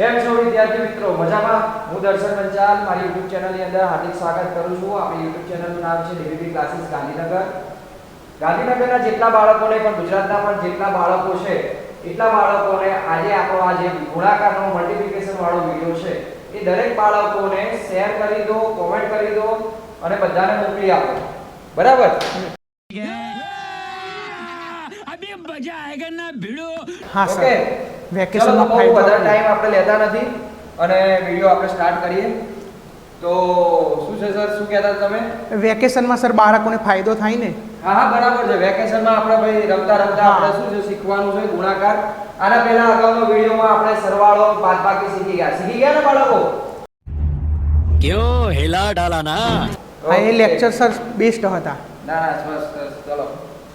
કેમ છો વિદ્યાર્થી મિત્રો? મજામાં? હું દર્શન પંચાલ મારી YouTube ચેનલની અંદર હાર્દિક સ્વાગત કરું છું. આપણી YouTube ચેનલનું નામ છે ડીબીબી ક્લાસીસ ગાંધીનગર. ગાંધીનગરના જેટલા બાળકોને પણ ગુજરાતના પણ જેટલા બાળકો છે એટલા બાળકોને આજે આપણો આ જે ગુણાકારનો મલ્ટીપ્લિકેશન વાળો વિડિયો છે એ દરેક બાળકોને શેર કરી દો કોમેન્ટ કરી દો અને બધાને મોકલી આપો. બરાબર? અભી મજા આયેગા ના ભીડો. હા સર વેકેશનનો ફાયદો વધારે ટાઈમ આપણે લેતા નથી. અને વીડિયો આપણે સ્ટાર્ટ કરીએ. તો શું છે સર શું કહેતા તમે? વેકેશનમાં સર બાળકોને ફાયદો થાય ને? હા હા બરાબર છે. વેકેશનમાં આપણે ભાઈ રમતા રમતા આપણે શું છે શીખવાનું છે ગુણાકાર. આના પહેલા અગાઉનો વિડીયોમાં આપણે સરવાળો બાદબાકી શીખી ગયા. શીખી ગયા ને બાળકો? ક્યો હેલા ડાલા ના આ એ લેક્ચર સર બેસ્ટ હતા. ના ના બસ ચલો.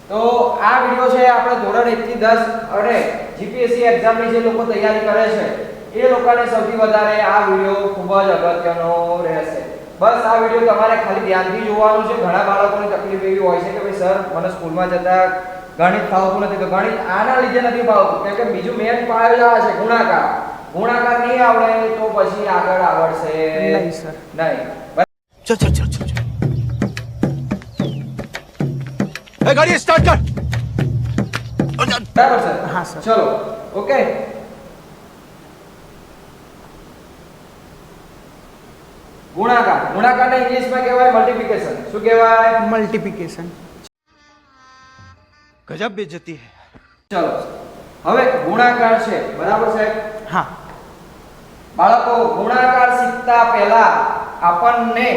તો આ વિડિયો છે આપણે ધોરણ 1 થી 10 અને જીપીએસસી એક્ઝામની જે લોકો તૈયારી કરે છે એ લોકોને સૌથી વધારે આ વિડિયો ખૂબ જ અગત્યનો રહેશે. બસ આ વિડિયો તમારે ખાલી ધ્યાનથી જોવાનું છે. ઘણા બાળકોને તકલીફ એવી હોય છે કે ભાઈ સર મને સ્કૂલમાં જતા ગણિત ફાવતું નથી. તો ગણિત આના લીધે નથી ફાવતું. કેમ કે બીજું મેન પાયેલા છે ગુણાકાર. ગુણાકાર નહીં આવડે તો પછી આગળ આવડશે નહીં સર. નહીં. ચલ ચલ ચલ ગાડી સ્ટાર્ટ કર. બરાબર સર હા સર. ચલો. ઓકે. ગુણાકાર. ગુણાકારને ઇંગ્લિશમાં કહેવાય મલ્ટીપ્લિકેશન શું કહેવાય? મલ્ટીપ્લિકેશન ગજબ બેજતી હે. ચલો હવે ગુણાકાર છે. બરાબર સાહેબ હા. બાળકો ગુણાકાર શીખતા પહેલા આપણને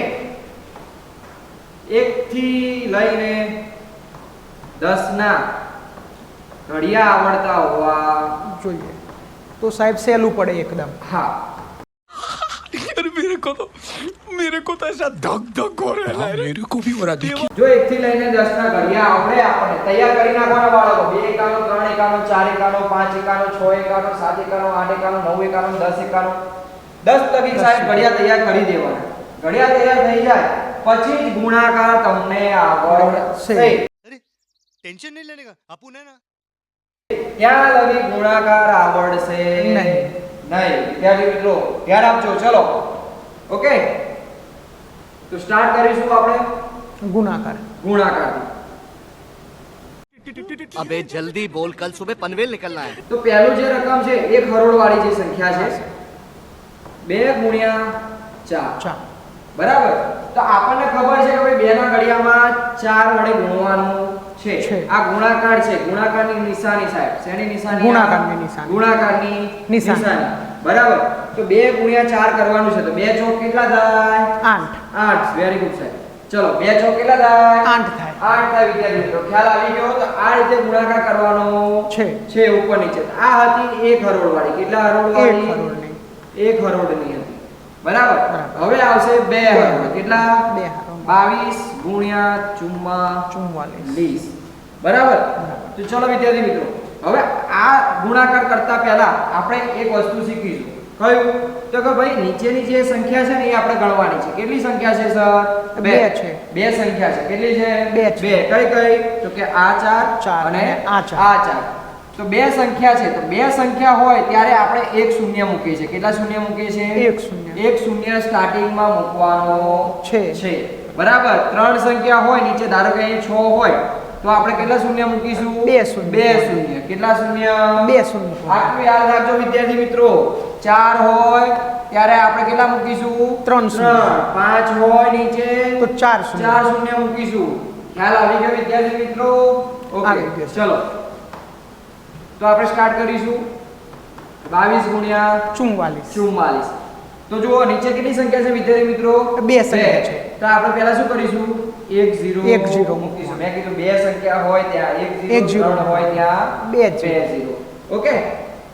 એક થી લઈને દસ ના ઘડિયા આવડતા હોવા જોઈએ તો સાહેબ સહેલું પડે એકદમ હા अरे मेरे को तो मेरे को तो ऐसा धक धक हो रहा है मेरे को भी हो रहा देखिए જો એક થી લઈને દસ ના ઘડિયા આવડે આપણને તૈયાર કરી નાખવાના બાળકો બે એકાનો ત્રણ એકાનો ચાર એકાનો પાંચ એકાનો છ એકાનો સાત એકાનો આઠ એકાનો નવ એકાનો દસ એકાનો દસ તકી સાહેબ ઘડિયા તૈયાર કરી દેવાના ઘડિયા તૈયાર થઈ જાય પછી જ ગુણાકાર તમને આવડશે ટેન્શન નહીં લેને કા? આપું ને ના? લગી ગુણાકાર આવડશે નહીં. નહીં. ત્યાં મિત્રો ધ્યાન આપજો. ચલો. ઓકે? તો સ્ટાર્ટ કરીશું આપણે. ગુણાકાર. ગુણાકાર. અબે જલ્દી બોલ. કલ સુબહ પનવેલ નીકળના હે. તો પહેલું જે રકમ છે એ કરોડ વાળી જે સંખ્યા છે. 2 ગુણ્યા 4 બરાબર? તો આપણને ખબર છે કે ભાઈ 2 ના ઘડિયામાં 4 વડે ગુણવાનું છે. આ ગુણાકાર છે. ગુણાકારની નિશાની સાહેબ. શેની નિશાની? ગુણાકારની નિશાની. ગુણાકારની નિશાની. બરાબર. તો બે ગુણ્યા ચાર કરવાનું છે. તો 2 ચોક કેટલા થાય? આઠ. આઠ. વેરી ગુડ સાહેબ. ચલો 2 ચોક કેટલા થાય? 8 થાય. 8 થાય વિદ્યાર્થી મિત્રો. ખ્યાલ આવી ગયો? તો આ રીતે ગુણાકાર કરવાનો છે. છે ઉપર નીચે. આ હતી એક કરોડ વાળી કેટલા એક વાળી કરોડની એક હરોળની હતી. બરાબર. હવે આવશે બે બે હરોળ હરોળ. કેટલા? બે હરોળ. બાવીસ ગુણ્યા ચુમ્મા ચુમ્માલીસ બરાબર બરાબર. તો ચલો વિદ્યાર્થી મિત્રો હવે આ ગુણાકાર કરતા પહેલા આપણે એક વસ્તુ શીખીશું. કયું? તો કે ભાઈ નીચેની જે સંખ્યા છે ને એ આપણે ગણવાની છે. કેટલી સંખ્યા છે સર? બે છે. બે સંખ્યા છે. કેટલી છે? બે. બે. કઈ કઈ? તો કે આ ચાર ચાર અને આ ચાર. આ ચાર. તો બે સંખ્યા છે. તો બે સંખ્યા હોય ત્યારે આપણે એક શૂન્ય મૂકીએ છીએ. કેટલા શૂન્ય મૂકીએ છીએ? એક શૂન્ય. એક શૂન્ય સ્ટાર્ટિંગમાં મૂકવાનો છે. છે. બરાબર? ત્રણ સંખ્યા હોય નીચે ધારો કે અહીં છ હોય તો આપણે કેટલા શૂન્ય મૂકીશું? બે શૂન્ય. બે શૂન્ય. કેટલા શૂન્ય? બે શૂન્ય. આટલું યાદ રાખજો વિદ્યાર્થી મિત્રો. ચાર હોય ત્યારે આપણે કેટલા મૂકીશું? ત્રણ શૂન્ય. પાંચ હોય નીચે? તો ચાર શૂન્ય. ચાર શૂન્ય મૂકીશું. ખ્યાલ આવી ગયો વિદ્યાર્થી મિત્રો? ઓકે ચલો. તો આપણે સ્ટાર્ટ કરીશું. બાવીસ ગુણ્યા ચુમ્માલીસ ચુમ્માલીસ તો જુઓ નીચે કેટલી સંખ્યા છે વિદ્યાર્થી મિત્રો? બે સંખ્યા છે. તો આપણે પહેલા શું કરીશું? એક ઝીરો એક ઝીરો મૂકીશું. મેં કીધું બે સંખ્યા હોય ત્યાં એક એક ઝીરો ઝીરો ત્રણ હોય ત્યાં બે બે ઝીરો. Zero okay?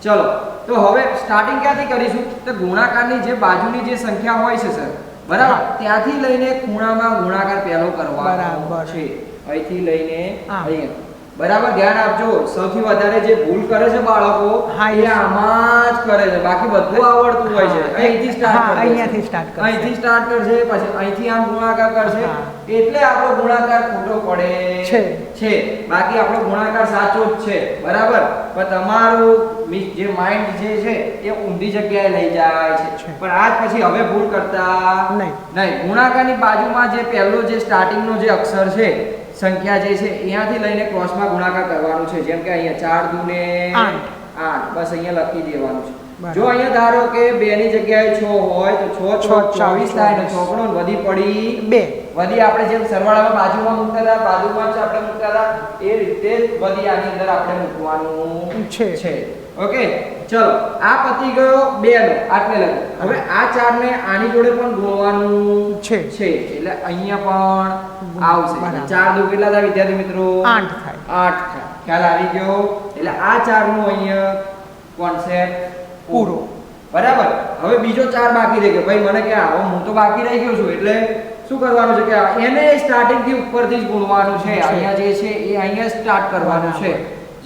ચલો. તો હવે સ્ટાર્ટિંગ ક્યાંથી કરીશું? તો ગુણાકારની જે બાજુની જે સંખ્યા હોય છે સર બરાબર? ત્યાંથી લઈને ખૂણામાં ગુણાકાર પહેલો કરવાનો. છે. અહીંથી લઈને. અહીંયા. બરાબર ધ્યાન આપજો. સૌથી વધારે જે ભૂલ કરે છે બાળકો હા, એ આમાં જ કરે છે. બાકી બધું આવડતું હોય છે. અહીંથી સ્ટાર્ટ અહીંયાથી સ્ટાર્ટ કરશે. અહીંથી સ્ટાર્ટ કરશે પછી અહીંથી આમ ગુણાકાર કરશે. એટલે આપણો ગુણાકાર ખોટો પડે. છે. છે. બાકી આપણો ગુણાકાર સાચો જ છે. બરાબર? પણ તમારું જે માઇન્ડ જે છે એ ઊંધી જગ્યાએ લઈ જાય છે. છે. પણ આજ પછી હવે ભૂલ કરતા નહીં. નહીં. ગુણાકારની બાજુમાં જે પહેલો જે સ્ટાર્ટિંગનો જે અક્ષર છે સંખ્યા જે છે અહીંયાથી લઈને ક્રોસમાં ગુણાકાર કરવાનું છે જેમ કે અહીંયા ચાર દુને આઠ. બસ અહીંયા લખી દેવાનું છે જો અહીંયા ધારો કે બે ની જગ્યાએ છ હોય તો છ છ, ચોવીસ થાય ને. ચોપડો વધી પડી બે વધી આપણે જેમ સરવાળામાં બાજુમાં મૂકતા હતા બાજુમાં આપણે મૂકતા હતા એ રીતે વધી આની અંદર આપણે મૂકવાનું છે. ઓકે ચલો આ પતી ગયો બે નો આટલે લખો હવે આ ચાર ને આની જોડે પણ ગોવાનું છે. છે એટલે અહીંયા પણ આવશે. ચાર દુ કેટલા થાય વિદ્યાર્થી મિત્રો? આઠ થાય. આઠ થાય. ખ્યાલ આવી ગયો? એટલે આ ચારનું અહીંયા કોન્સેપ્ટ પૂરો. બરાબર? હવે બીજો ચાર બાકી રહી ગયો. ભાઈ મને કે આવો હું તો બાકી રહી ગયો છું એટલે શું કરવાનું છે કે એને સ્ટાર્ટિંગથી ઉપરથી જ ગુણવાનું છે. અહીંયા જે છે એ અહીંયા સ્ટાર્ટ કરવાનું છે.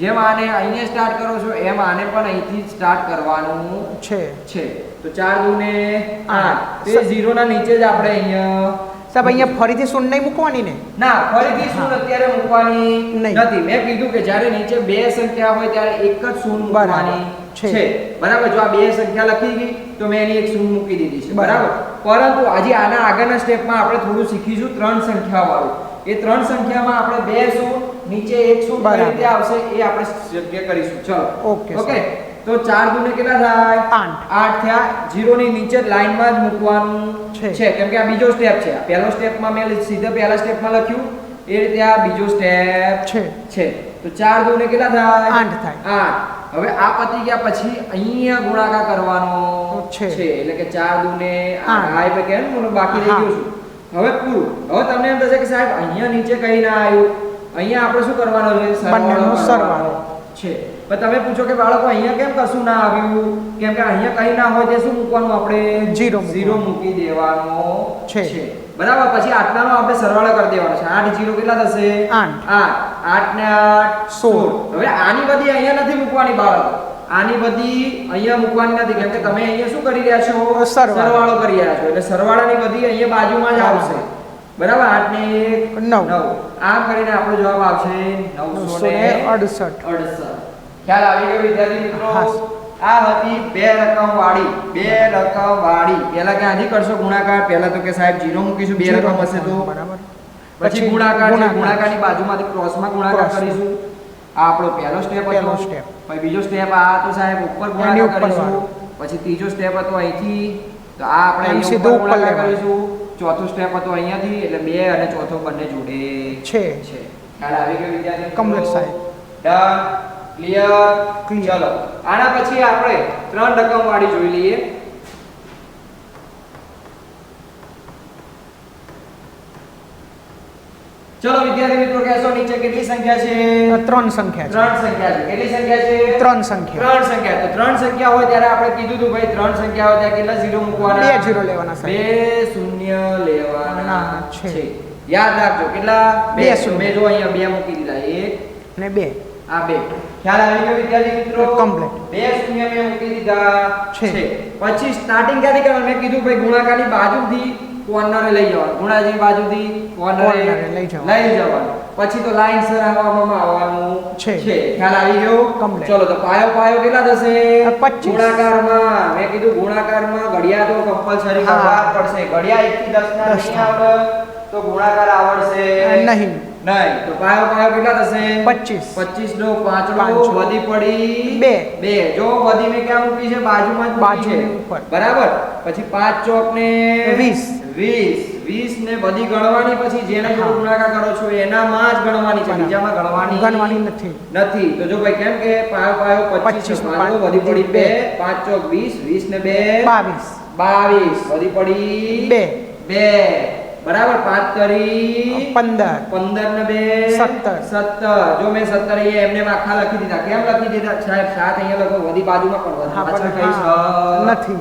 જેમ આને અહીંયા સ્ટાર્ટ કરો છો એમ આને પણ અહીંથી સ્ટાર્ટ કરવાનું છે છે તો ચાર દુને આઠ આઠ. તે ઝીરો ના નીચે જ આપણે અહીંયા સાહેબ અહીંયા ફરીથી શૂન્ય નહીં મૂકવાની ને ના ફરીથી શૂન્ય અત્યારે મૂકવાની. નથી મેં કીધું કે જ્યારે નીચે બે સંખ્યા હોય ત્યારે એક જ શૂન્ય. મૂકવાની છે. બરાબર જો આ બે સંખ્યા લખી ગઈ તો મેં એની એક શૂન્ય મૂકી દીધી છે બરાબર. બરાબર પરંતુ આજે આના આગળના સ્ટેપમાં આપણે થોડું શીખીશું ત્રણ સંખ્યા વાળું એ ત્રણ સંખ્યામાં આપણે બે શું નીચે એક શું કઈ રીતે આવશે એ આપણે શક્ય કરીશું. ચલો. Okay, okay? તો ચાર દુને કેટલા થાય? આઠ. આઠ થયા. ઝીરો ની નીચે લાઈનમાં જ મૂકવાનું છે. કેમ કે આ બીજો સ્ટેપ છે. પહેલો સ્ટેપમાં મેં સીધા પહેલા સ્ટેપમાં લખ્યું. એ રીતે આ બીજો સ્ટેપ છે. છે. તો ચાર દુને કેટલા થાય? આઠ થાય. આઠ. હવે આ પતી ગયા પછી અહીંયા ગુણાકાર કરવાનો છે. એટલે કે ચાર દુને આઠ. આઠ. આ બાકી રહી ગયું છું. હવે પૂરું. હવે તમને એમ થશે કે સાહેબ અહીંયા નીચે કઈ ના આવ્યું. અહીંયા આપણે શું કરવાનો છે? સરવાળો સરવાળો. છે. પણ તમે પૂછો કે બાળકો અહીંયા કેમ કશું ના આવ્યું? કેમ કે અહીંયા કઈ ના હોય તે શું મૂકવાનું આપણે? ઝીરો ઝીરો મૂકી દેવાનો છે. બરાબર પછી આટલાનો આપણે સરવાળો કરી દેવાનો છે. આઠ જીરો કેટલા થશે? આઠ. આઠ. આઠ ને આઠ સોળ. હવે આની બધી અહીંયા નથી મૂકવાની બાળકો. આની બધી અહીંયા મૂકવાની નથી. કેમ કે તમે અહીંયા શું કરી રહ્યા છો? સરવાળો. કરી રહ્યા છો. એટલે સરવાળાની બધી અહીંયા બાજુમાં જ આવશે. બરાબર? આઠ ને એક નવ. આમ કરીને આપણો જવાબ આવશે નવસો ને અડસઠ. અડસઠ. ખ્યાલ આવી ગયો વિદ્યાર્થી મિત્રો? આ હતી બે રકમ વાળી. બે રકમ વાળી. પહેલા ક્યાંથી કરશો ગુણાકાર? પહેલા તો કે સાહેબ જીરો મૂકીશું બે રકમ હશે તો. બરાબર. પછી ગુણાકાર ગુણાકાર. ગુણાકારની બાજુમાંથી ક્રોસમાં ગુણાકાર કરીશું. આ આપણો પહેલો સ્ટેપ હતો. પછી બીજો સ્ટેપ આ હતો સાહેબ ઉપર ગુણાકાર કરીશું. પછી ત્રીજો સ્ટેપ હતો અહીંથી. તો આ આપણે સીધો ઉપર. કરીશું. ચોથો સ્ટેપ હતો અહીંયાથી એટલે બે અને ચોથો બંને જોડે. છે. છે. ખ્યાલ આવી ગયો વિદ્યાર્થી? Complete સાહેબ. ડન ક્લિયર ચલો. આના પછી આપણે ત્રણ રકમ વાળી જોઈ લઈએ. ચલો વિદ્યાર્થી મિત્રો કહેશો નીચે કેટલી સંખ્યા છે? ત્રણ સંખ્યા ત્રણ સંખ્યા છે. કેટલી સંખ્યા છે? ત્રણ સંખ્યા. ત્રણ સંખ્યા. તો ત્રણ સંખ્યા હોય ત્યારે આપણે કીધું હતું ભાઈ ત્રણ સંખ્યા હોય ત્યારે કેટલા? ઝીરો મૂકવાના? બે ઝીરો લેવાના. બે શૂન્ય લેવાના છે. યાદ રાખજો કેટલા? બે. બે શૂન્ય. મેં જો અહીંયા બે મૂકી દીધા. એક. અને બે. આ બે. ખ્યાલ આવી ગયો વિદ્યાર્થી મિત્રો? કમ્પ્લીટ બે શૂન્ય મેં મૂકી દીધા. છે. પછી સ્ટાર્ટિંગ ક્યાંથી કરવાનું? મેં કીધું ભાઈ ગુણાકારની બાજુથી કોર્નરે લઈ જવાનું. ગુણાજી બાજુથી કોર્નરે લઈ જવાનું. પછી તો લાઈન સર આવવામાં આવવાનું છે. ખ્યાલ આવી ગયો. ચલો તો પાયો પાયો કેટલા થશે? આ 25. ગુણાકારમાં. મેં કીધું ગુણાકારમાં ઘડિયા તો કમ્પલસરી કરવા પડશે. ઘડિયા 1 થી 10 ના નહીં આવડે તો ગુણાકાર આવડશે નહીં. નહીં. તો પાયો પાયો કેટલા થશે? 25. 25 નો પાંચડો. વધી પડી બે. બે. જો વધી મેં ક્યાં મૂકી છે? બાજુમાં જ મૂકી છે. બરાબર? પછી પાંચ ચોક ને વીસ. વીસ. વીસ ને બધી ગણવાની પછી જેને જો ગુણાકાર કરો છો એનામાં જ ગણવાની છે. બીજામાં ગણવાની ગણવાની નથી. નથી. તો જો ભાઈ કેમ કે પાયો પાયો 25 25 વધી પડી બે. પાંચ ચોક વીસ વીસ ને બે. બાવીસ. બાવીસ. વધી પડી બે. બે. બરાબર? પાંચ તરી પંદર. પંદર ને બે. સત્તર. સત્તર. જો મેં સત્તર અહીંયા એમને આખા લખી દીધા. કેમ લખી દીધા? સાહેબ સાત અહીંયા લખો. વધી બાજુમાં પણ વધી પાછળ કઈ નથી.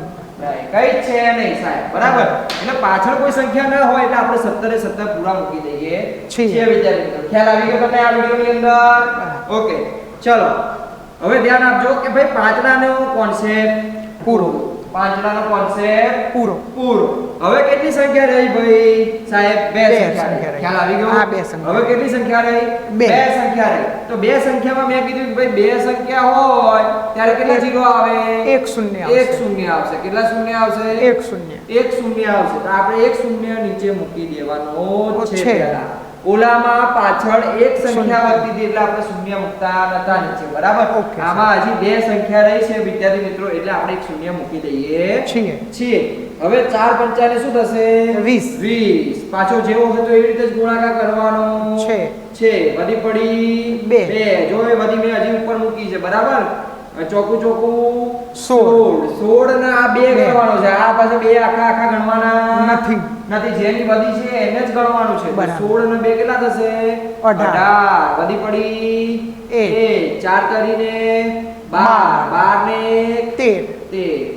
કઈ છે નહીં સાહેબ. બરાબર? એટલે પાછળ કોઈ સંખ્યા ન હોય એટલે આપણે સત્તરે સત્તર પૂરા મૂકી દઈએ. છીએ વિદ્યાર્થી મિત્રો. ખ્યાલ આવી ગયો તમને આ વિડીયોની અંદર? ઓકે. ચલો. હવે ધ્યાન આપજો કે ભાઈ પાંચડાનો કોન્સેપ્ટ પૂરો. પાંચડાનો કોન્સેપ્ટ પૂરો. પૂરો. હવે કેટલી સંખ્યા રહી ભાઈ? સાહેબ બે સંખ્યા રહી. ખ્યાલ આવી ગયો? હા, બે સંખ્યા. હવે કેટલી સંખ્યા રહી? બે. સંખ્યા રહી. તો બે સંખ્યામાં મેં કીધું કે ભાઈ બે સંખ્યા હોય ત્યારે કેટલા જીરો આવે? એક શૂન્ય એક શૂન્ય આવશે. કેટલા શૂન્ય આવશે? એક શૂન્ય. એક શૂન્ય આવશે. તો આપણે એક શૂન્ય નીચે મૂકી દેવાનો છે છે. પહેલા. ઓલામાં પાછળ એક સંખ્યા. વધતી એટલે આપણે શૂન્ય મૂકતા નતા નીચે બરાબર? આમાં હજી બે સંખ્યા રહી છે વિદ્યાર્થી મિત્રો એટલે આપણે એક શૂન્ય મૂકી દઈએ. છીએ. છીએ. હવે ચાર પંચાને શું થશે? વીસ. વીસ. પાછો જેવો હતો એવી રીતે જ ગુણાકાર કરવાનો. છે. છે. વધી પડી બે. બે. જો એ વધી મેં હજી ઉપર મૂકી છે બરાબર? ચોકું ચોકું સોળ. સોળ. ને બે. ગણવાનો છે. આ પાસે બે આખા આખા ગણવાના નથી. નથી. જેની વધી છે એને જ ગણવાનું છે. સોળ ને બે કેટલા થશે? અઢાર. વધી પડી. એક. ચાર કરીને બાર. બાર. ને તેર. તેર.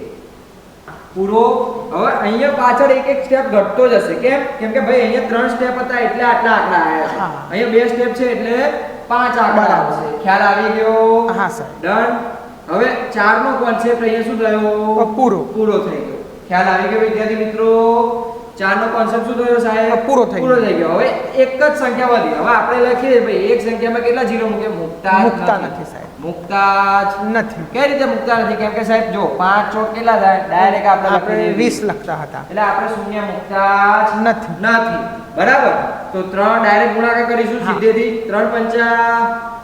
પૂરો. હવે અહીંયા પાછળ એક એક સ્ટેપ ઘટતો જશે. કેમ? કેમ કે ભાઈ અહીંયા ત્રણ સ્ટેપ હતા એટલે આટલા આટલા આવ્યા છે. અહીંયા બે સ્ટેપ છે એટલે પાંચ આંકડા. આવશે. ખ્યાલ આવી ગયો? હા સર. ડન હવે ચાર નો કોન્સેપ્ટ અહીંયા શું થયો? પૂરો. પૂરો થઈ ગયો. ખ્યાલ આવી ગયો વિદ્યાર્થી મિત્રો? ચાર નો કોન્સેપ્ટ શું થયો સાહેબ? પૂરો થઈ પૂરો થઈ ગયો. હવે એક જ સંખ્યા વધી. હવે આપણે લખીએ ભાઈ એક સંખ્યામાં કેટલા જીરો મૂકે? મુકતા મુકતા નથી. સાહેબ. મુકતા જ નથી. કઈ રીતે મુકતા નથી? કેમ કે સાહેબ જો પાંચ ચોક કેટલા થાય? ડાયરેક્ટ આપણે આપણે લખી દઈએ. વીસ લખતા હતા. એટલે આપણે શૂન્ય મુકતા જ નથી. નથી. બરાબર? તો ત્રણ ડાયરેક્ટ ગુણાકાર કરીશું. સીધેથી. ત્રણ પંચા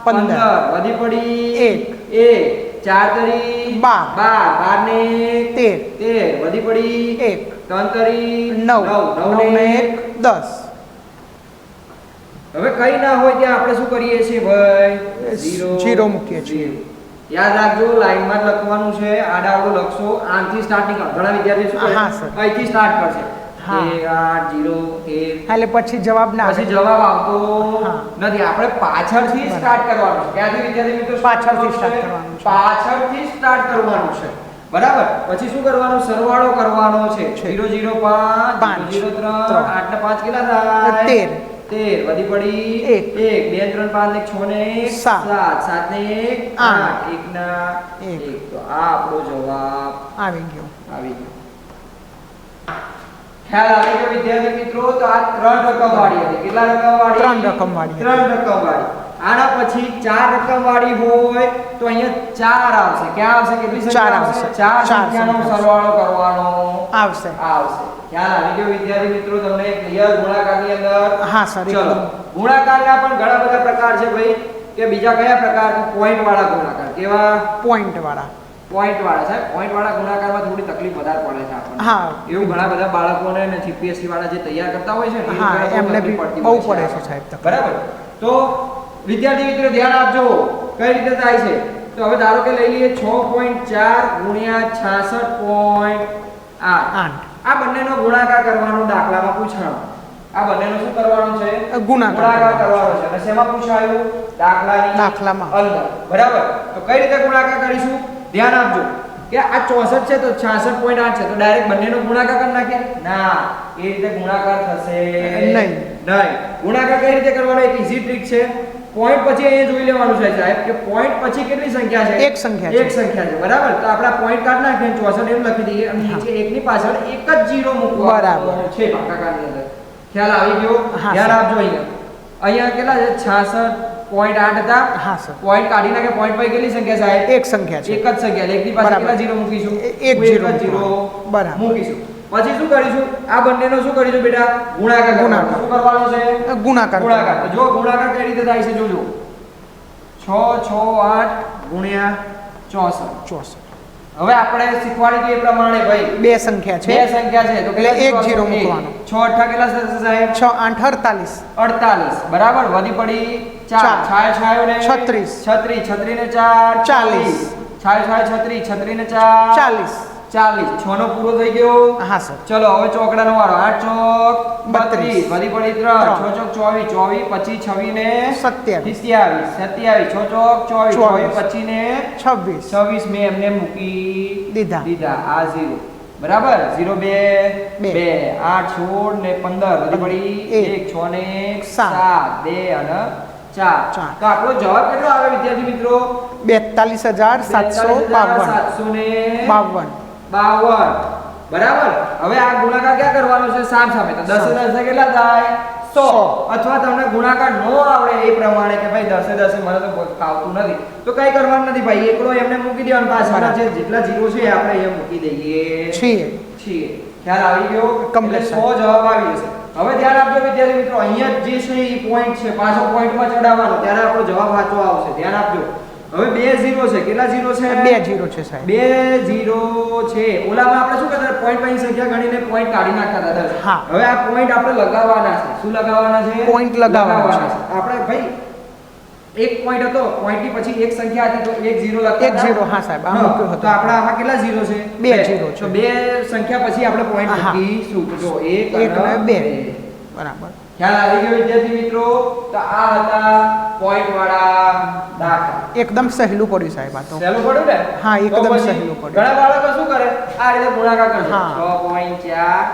પંદર. વધી પડી એક. એક. ચાર તરી બાર. બાર. બાર ને તેર. તેર. વધી પડી એક. ત્રણ તરી નવ. નવ. ને એક. દસ. હવે કઈ ના હોય ત્યાં આપણે શું કરીએ છીએ ભાઈ? ઝીરો ઝીરો મૂકીએ છીએ. યાદ રાખજો લાઈનમાં લખવાનું છે. આડાવડું લખશો. આઠથી સ્ટાર્ટિંગ ઘણા વિદ્યાર્થી શું કરે? હા, સર. અહીંથી સ્ટાર્ટ કરશે. હા. એક આઠ જીરો એક એટલે પછી જવાબ ના પછી જવાબ આવતો હા. નથી આપણે પાછળથી બરાબર. સ્ટાર્ટ કરવાનું છે ક્યાંથી વિદ્યાર્થી મિત્રો પાછળથી start કરવાનું કરવાનું છે? પાછળથી સ્ટાર્ટ કરવાનું છે બરાબર પછી શું કરવાનું સરવાળો કરવાનો છે છે. 0 0 5 પાંચ. 0 3 ત્રણ. આઠ ને પાંચ કેટલા થાય તેર. તેર વધી પડી એક. એક બે ત્રણ પાંચ એક છ ને એક સાત. સાત સાત ને એક આઠ. આઠ એક ના એક. એક તો આ આપણો જવાબ આવી ગયો આવી ગયો ખ્યાલ આવે કે વિદ્યાર્થી મિત્રો તો આ ત્રણ રકમ વાળી હતી. કેટલા રકમ વાળી ત્રણ રકમ વાળી ત્રણ રકમ વાળી આના પછી ચાર રકમ વાળી હોય તો અહીંયા ચાર આવશે. ક્યાં આવશે? કેટલી સંખ્યા આવશે? ચાર સંખ્યાનો સરવાળો કરવાનો. આવશે. આવશે. ખ્યાલ આવી ગયો વિદ્યાર્થી મિત્રો તમને ક્લિયર ગુણાકારની અંદર? હા સર ચલો. ગુણાકારના પણ ઘણા બધા પ્રકાર છે ભાઈ. કે બીજા કયા પ્રકાર પોઈન્ટ વાળા ગુણાકાર? કેવા? પોઈન્ટ વાળા. પોઈન્ટ વાળા છે. પોઈન્ટ વાળા ગુણાકારમાં થોડી તકલીફ વધારે પડે છે આપણને. હા. એવું ઘણા બધા બાળકોને અને જીપીએસસી વાળા જે તૈયાર કરતા હોય છે ને હા, એમને બહુ પડે. છે સાહેબ બરાબર? તો વિદ્યાર્થી મિત્રો ધ્યાન આપજો. કઈ રીતે થાય છે? તો હવે ધારો કે લઈ લઈએ 6.4 ગુણ્યા 66.8 આઠ. આ બંનેનો ગુણાકાર કરવાનો દાખલામાં પૂછાણો. આ બંનેનો શું કરવાનો છે? ગુણાકાર કરવાનો છે. અને શેમાં પૂછાયું? દાખલાની દાખલામાં. અંદર. બરાબર? તો કઈ રીતે ગુણાકાર કરીશું? ધ્યાન આપજો. કે આ 64 છે તો 66.8 છે તો ડાયરેક્ટ બંનેનો ગુણાકાર કરી નાખીએ? ના એ રીતે ગુણાકાર થશે નહીં. નહીં. ગુણાકાર કઈ રીતે કરવાનો? એક ઈઝી ટ્રીક છે. પોઈન્ટ પછી અહીંયા જોઈ લેવાનું છે સાહેબ કે પોઈન્ટ પછી કેટલી સંખ્યા છે? એક સંખ્યા છે. એક સંખ્યા છે બરાબર? તો આપણે પોઈન્ટ કાઢ નાખીએ 64 એમ લખી દઈએ અને નીચે એકની પાછળ એક જ જીરો મૂકવાનો બરાબર. છે. ભાગાકારની અંદર. ખ્યાલ આવી ગયો? ધ્યાન આપજો અહીંયા. અહીંયા કેટલા છે? 66.8 હતા. હા સર પોઈન્ટ કાઢી નાખે પોઈન્ટ પછી કેટલી સંખ્યા સાહેબ? એક સંખ્યા છે. એક જ સંખ્યા એક ની પાસે કેટલા જીરો મૂકીશું? એક જીરો જીરો બરાબર. મૂકીશું. પછી શું કરીશું? આ બંનેનો શું કરીશું બેટા? ગુણાકાર. ગુણાકાર. શું કરવાનો છે? ગુણાકાર ગુણાકાર. તો જો ગુણાકાર કઈ રીતે થાય છે જોજો. 6 6 8 ગુણ્યા 64 ચોસઠ. હવે આપણે શીખવાડી એ પ્રમાણે ભાઈ. બે સંખ્યા છે. બે સંખ્યા છે. તો એટલે એક જીરો મૂકવાનો. એક. છ અઠ્ઠા કેટલા થશે સાહેબ? છ આઠ અડતાલીસ. 48 બરાબર? વધી પડી 4 ચાર. છાય છાયો ને છત્રીસ. 36 36 ને 4 ચાલીસ. છાય છાય 36 36 ને 4 ચાલીસ. 40 6 નો પૂરો થઈ ગયો. હા સર. ચલો હવે ચોકડાનો વારો. 8 ચોક બત્રીસ. વધી પડી ત્રણ. 6 ચોક 24 24 25 26 ને સત્યાવીસ. 27 27 6 ચોક 24 ચોવીસ. 25 ને છવ્વીસ. 26 મેં એમને મૂકી દીધા. દીધા. આ 0 બરાબર? ઝીરો બે. બે. બે. 8 16 ને 15 વધી પડી એક. છ ને સાત. 7 2 અને 4 ચાર. તો આપણો જવાબ કેટલો આવે વિદ્યાર્થી મિત્રો? બેતાલીસ હજાર સાતસો બાવન. 42,700 ને બાવન. બાવન. બરાબર? હવે આ ગુણાકાર ક્યાં કરવાનો છે? સામ સામે. તો દસે દસે કેટલા થાય? સો. અથવા તમને ગુણાકાર નો આવડે એ પ્રમાણે કે ભાઈ દસે દસે મને તો ફાવતું નથી. તો કઈ કરવાનું નથી ભાઈ. એકડો એમને મૂકી દેવાનું. પાછળ જે જેટલા જીરો છે આપણે એ મૂકી દઈએ. છીએ. છીએ. ખ્યાલ આવી ગયો? Complete, સો જવાબ આવી જશે. હવે ધ્યાન આપજો વિદ્યાર્થી મિત્રો અહીંયા જે છે એ પોઈન્ટ છે પાછો પોઈન્ટમાં ચડાવવાનો ત્યારે આપણો જવાબ સાચો આવશે. ધ્યાન આપજો. હવે બે ઝીરો છે. કેટલા ઝીરો છે? બે જીરો છે સાહેબ. બે ઝીરો છે. ઓલામાં આપણે શું કરતા પોઈન્ટની સંખ્યા ગણીને પોઈન્ટ કાઢી નાખતા હતા. હા. હવે આ પોઈન્ટ આપણે લગાવવાના છે. શું લગાવવાના છે? પોઈન્ટ લગાવવાના છે. આપણે ભાઈ એક પોઈન્ટ હતો પોઈન્ટની પછી એક સંખ્યા હતી તો એક ઝીરો લખતા એક ઝીરો હા સાહેબ, આ મૂક્યો હતો. તો આપણા આમાં કેટલા ઝીરો છે? બે ઝીરો છે. બે સંખ્યા પછી આપણે પોઈન્ટ. મૂકીશું. તો જો એક અને બે. બરાબર. ખ્યાલ આવી ગયો વિદ્યાર્થી મિત્રો? તો આ હતા પોઈન્ટ વાળા દાખલા. એકદમ સહેલું પડ્યું સાહેબ આ તો. સહેલું પડ્યું ને? હા, એકદમ સહેલું પડ્યું. ઘણા બાળકો શું કરે? આ રીતે ગુણાકાર કરે હા. 6.4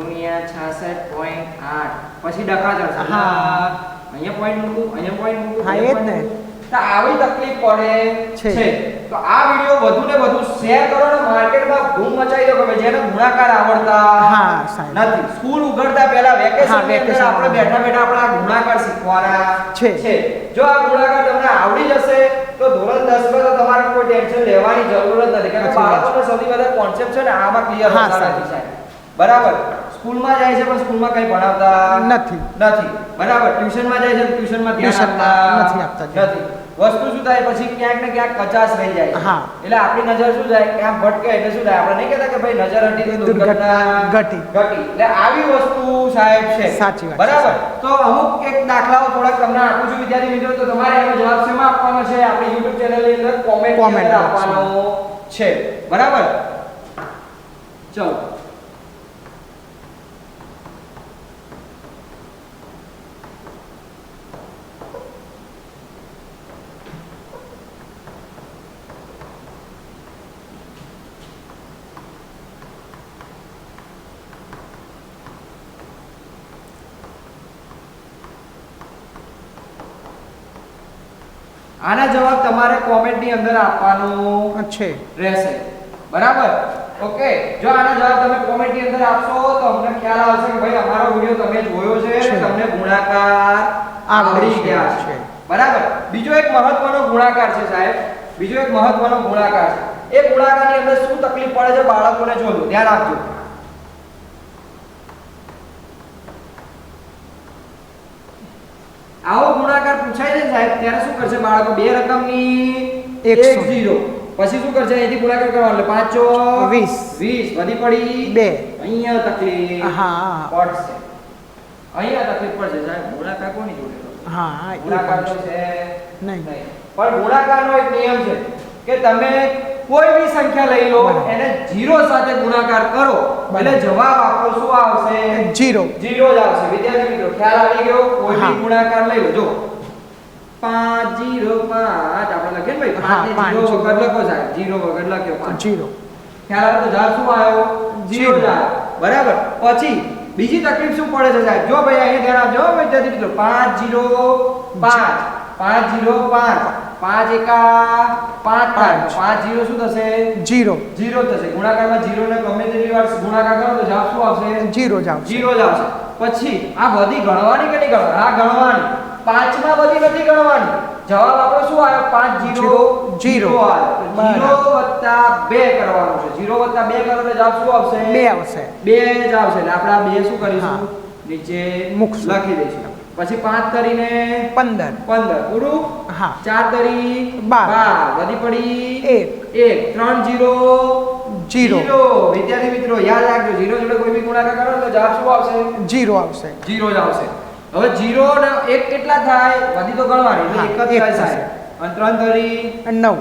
ગુણ્યા 66.8 પછી ડખા ચડશે. હા. અહીંયા પોઈન્ટ મૂકું અહીંયા પોઈન્ટ મૂકું હા, એ જ ને. તો આવી તકલીફ પડે છે. તો આ વિડિયો વધુ ને વધુ શેર કરો ને માર્કેટમાં ધૂમ મચાવી દો કે ભાઈ જેને ગુણાકાર આવડતા હા, સાહેબ. નથી. સ્કૂલ ઉઘડતા પહેલા વેકેશન હા, ની અંદર vacation આપણે બેઠા બેઠા આપણે આ ગુણાકાર શીખવાના છે. જો આ ગુણાકાર તમને આવડી જશે તો ધોરણ 10 માં તો તમારે કોઈ ટેન્શન લેવાની જરૂર જ નથી. કારણ કે બાળકોને સૌથી વધારે કોન્સેપ્ટ છે ને આમાં ક્લિયર હોતા નથી બરાબર? સ્કૂલમાં જાય છે પણ સ્કૂલમાં કંઈ ભણાવતા નથી. નથી. બરાબર. ટ્યુશનમાં જાય છે ટ્યુશનમાં ધ્યાન આપતા નથી આપતા નથી. વસ્તુ શું થાય? પછી ક્યાંક ને ક્યાંક કચાશ રહી જાય હા. એટલે આપણી નજર શું જાય? ક્યાંક ભટકે એટલે શું થાય? આપણે નહીં કહેતા કે ભાઈ નજર હટી તો દુર્ઘટના ઘટી. ઘટી. એટલે આવી વસ્તુ સાહેબ છે. સાચી વાત બરાબર? તો અમુક એક દાખલાઓ થોડાક તમને આપું છું વિદ્યાર્થી મિત્રો. તો તમારે એનો જવાબ શેમાં આપવાનો છે? આપણી YouTube ચેનલની અંદર કોમેન્ટમાં. આપવાનો છે. બરાબર? ચલો આના જવાબ તમારે કોમેન્ટની અંદર આપવાનો છે રહેશે. બરાબર? ઓકે. જો આના જવાબ તમે કોમેન્ટની અંદર આપશો તો અમને ખ્યાલ આવશે કે ભાઈ અમારો વિડિયો તમે જોયો છે. તમને ગુણાકાર આવડી ગયા છે. છે. બરાબર? બીજો એક મહત્વનો ગુણાકાર છે સાહેબ. બીજો એક મહત્વનો ગુણાકાર છે. એ ગુણાકારની અંદર શું તકલીફ પડે છે? બાળકોને જોજો. ધ્યાન આપજો. આવો ગુણાકાર પૂછાય છે ને સાહેબ ત્યારે શું કરશે બાળકો? બે રકમની ની એક ઝીરો પછી શું કરશે? અહીંથી ગુણાકાર કરવાનો એટલે પાંચો વીસ. વીસ. વધી પડી બે. અહીંયા તકલીફ હા પડશે. અહીંયા તકલીફ પડશે સાહેબ. ગુણાકાર કોની જોડે? કરવો? હા ગુણાકાર છે. નહીં. પણ ગુણાકારનો એક નિયમ છે કે તમે કોઈ બી સંખ્યા લઈ લો એને 0 સાથે ગુણાકાર કરો. એટલે જવાબ આપો શું આવશે? જીરો. જીરો જ આવશે. વિદ્યાર્થી મિત્રો ખ્યાલ આવી ગયો? કોઈ. બી ગુણાકાર લઈ લો. જો. પાંચ જીરો પાંચ. આપણે લખે ભાઈ? હા, પાંચ પાંચ જીરો જીરો. વગર લખો સાહેબ. જીરો વગર લખ્યો પાંચ. જીરો. ખ્યાલ આવે તો જવાબ શું આવ્યો? Zero zero. જ બરાબર? પછી બીજી તકલીફ શું પડે છે સાહેબ? જો ભાઈ અહીંયા ધ્યાન આપજો વિદ્યાર્થી મિત્રો. પાંચ જીરો પાંચ. પાંચ જીરો પાંચ પાંચ એકા પાંચ થાય. પાંચ. જીરો શું થશે? જીરો. જીરો થશે. ગુણાકારમાં જીરો ને ગમે તેટલી વાર ગુણાકાર કરો તો જવાબ શું આવશે? જીરો જ આવશે. જીરો જ આવશે. પછી આ બધી ગણવાની કે નહીં ગણવાની? આ ગણવાની. પાંચમાં બધી નથી ગણવાની. જવાબ આપણો શું આવ્યો? પાંચ જીરો જીરો. જીરો. વત્તા બે કરવાનું છે. જીરો વત્તા બે કરો જવાબ શું આવશે? બે આવશે. બે જ આવશે. એટલે આપણે આ બે શું કરીશું. નીચે મૂકશું. લખી દઈશું. પછી પાંચ તરીને પંદર. પંદર. પૂરું? હા. ચાર તરી બાર. વધી પડી એક. એક. ત્રણ જીરો. જીરો. વિદ્યાર્થી મિત્રો યાદ રાખજો જીરો જોડે કોઈ બી ગુણાકાર કરો તો જવાબ શું આવશે? જીરો આવશે. જીરો જ આવશે. હવે જીરો ને એક કેટલા થાય? વધી તો ગણવાની એક જ થાય સાહેબ. અને ત્રણ તરી? નવ.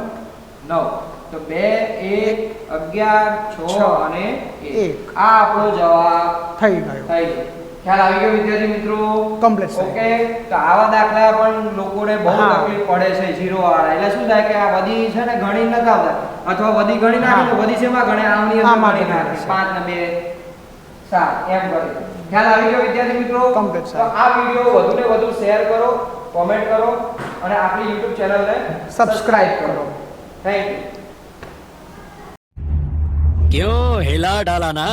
નવ. તો બે એક અગિયાર છ અને એક. આ આપણો જવાબ થઈ ગયો. થઈ ગયો. ખ્યાલ આવી ગયો વિદ્યાર્થી મિત્રો Complete, સાહેબ. ઓકે તો આવા દાખલા પણ લોકોને બહુ હા. તકલીફ પડે છે જીરો વાળા એટલે શું થાય કે આ બધી છે ને ગણી નથી આવતા અથવા બધી ગણી નાખે તો હા. બધી શેમાં ગણે આમની અંદર આમાં ગણી ગણે નાખે છે. પાંચ ને બે સાત એમ કરે ખ્યાલ આવી ગયો વિદ્યાર્થી મિત્રો Complete, તો સાહેબ. આ વિડિયો વધુ ને વધુ શેર કરો કોમેન્ટ કરો અને આપણી YouTube ચેનલને Subscribe કરો. થેન્ક યુ क्यों हिला डाला ना